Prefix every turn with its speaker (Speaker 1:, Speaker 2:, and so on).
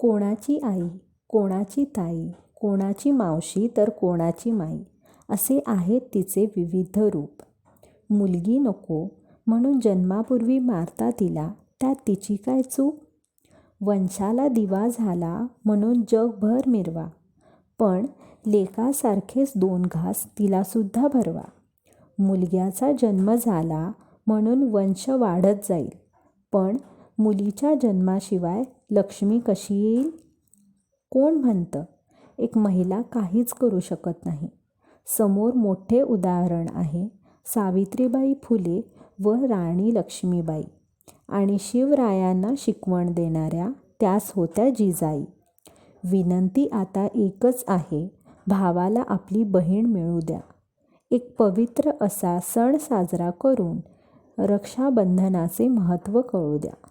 Speaker 1: कोणाची आई कोणाची ताई कोणाची मावशी तर कोणाची माई असे आहेत तिचे विविध रूप. मुलगी नको म्हणून जन्मापूर्वी मारता तिला त्यात तिची काय चूक? वंशाला दिवा झाला म्हणून जगभर मिरवा पण लेकासारखेच दोन घास तिलासुद्धा भरवा. मुलग्याचा जन्म झाला म्हणून वंश वाढत जाईल पण मुलीच्या जन्माशिवाय लक्ष्मी कशी येईल? कोण म्हणतं? एक महिला काहीच करू शकत नाही. समोर मोठे उदाहरण आहे सावित्रीबाई फुले व राणी लक्ष्मीबाई आणि शिवरायांना शिकवण देणाऱ्या त्याच होत्या जिजाई. विनंती आता एकच आहे भावाला आपली बहीण मिळू द्या. एक पवित्र असा सण साजरा करून रक्षाबंधनाचे महत्त्व कळू द्या.